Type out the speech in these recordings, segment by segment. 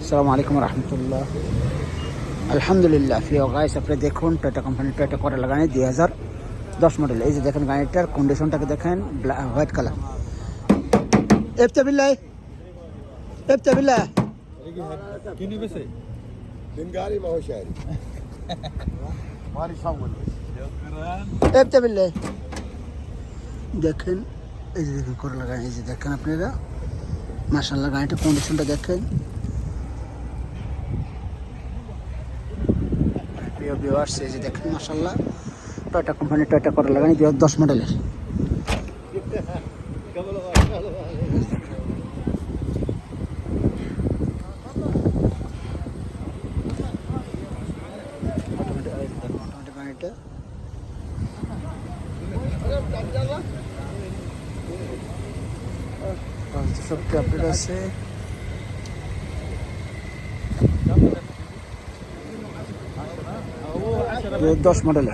আসসালামু আলাইকুম রহমতুল্লাহ আলহামদুলিল্লাহ প্রিয় গাইস আপনি দেখুন টয়টা কোম্পানি টয়টা করে লাগানি দুই হাজার দশ মডেল এই যে দেখেন গাড়িটার কন্ডিশনটাকে দেখেন হোয়াইট কালার এফতে বিল্লাই এফতে বিল্লা কিনে বেছে بنقاري ما هو شاري مالي شغل এফতে বিল্লাই দেখেন এই যে দেখেন করে লাগানি এই যে দেখেন আপনারা মাসাল্লাহ গাড়িটার কন্ডিশনটা দেখেন প্রিয় ভিউয়ার্স এই যে দেখেন মাসাল্লাহ টয়টা কোম্পানি টয়টা করে লাগানি হাজার দশ মডেলের। শক্তি আপডেট আছে। 10 موديل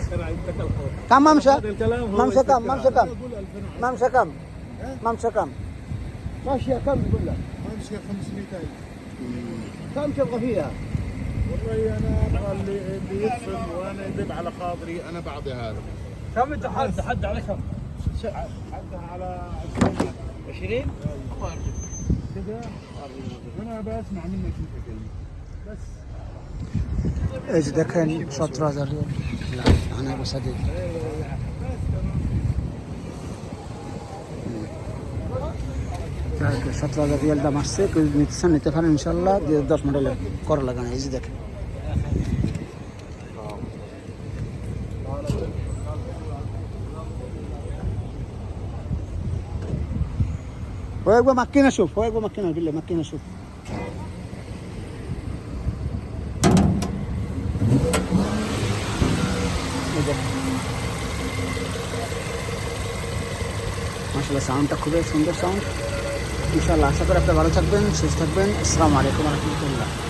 كم ممشى؟ ممشى كم؟ ممشى كم؟ ممشى كم؟ ممشى كم؟ ماشية كم تقول لك؟ ماشية 500000 كم تبغى فيها؟ والله أنا أبغى اللي اللي يدفن وأنا يدب على خاطري أنا بعطي هذا كم انت حد حد على كم؟ حدها على 20 كذا أنا بسمع منك انت كلمه بس এই যে দেখেন, সতেরো হাজার আনা বসাদি সতেরো হাজার রিয়াল দাম আসছে, কেউ নিতে চান, নিতে পারেন ইনশাল্লাহ দুই হাজার দশ মডেলের করা লাগানো, এই যে দেখেন। ও একবার মাক্কি না সুপ ও একবার মাক্কি মাসাল্লাহ সাউন্ডটা খুবই সুন্দর সাউন্ড ইনশাল্লাহ আশা করি আপনি ভালো থাকবেন, সুস্থ থাকবেন। আসসালামু আলাইকুম রহমতুল্লাহ।